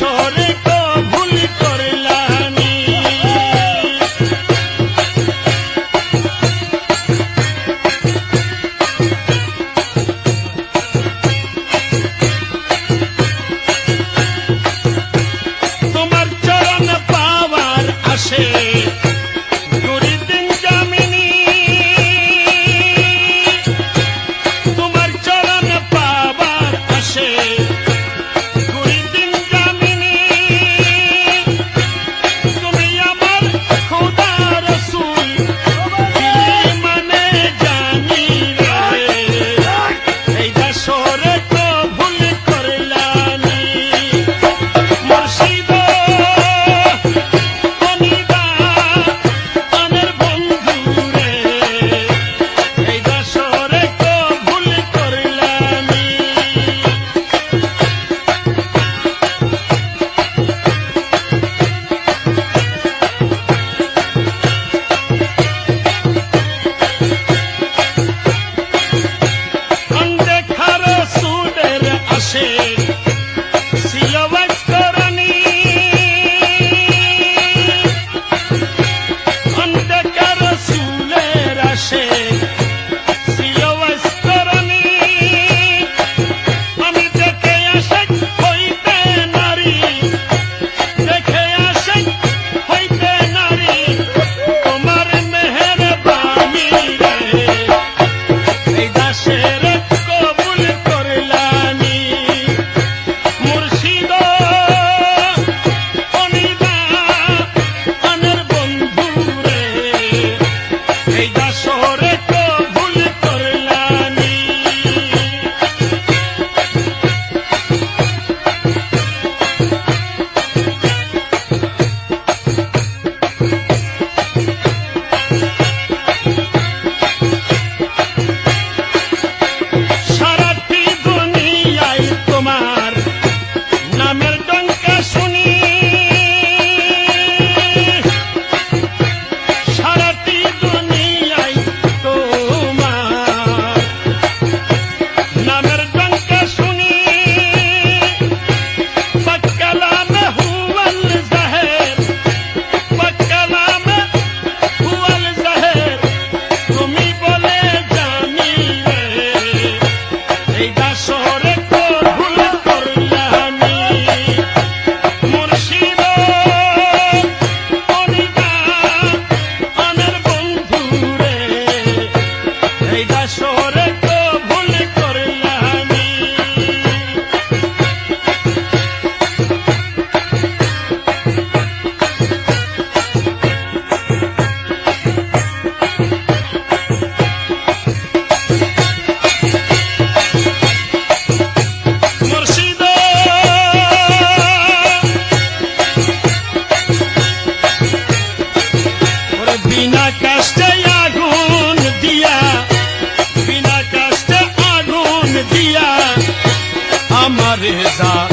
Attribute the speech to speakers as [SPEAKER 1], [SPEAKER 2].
[SPEAKER 1] তো ভুল করলানি তোমার চরণ পাওয়ার আসে। सा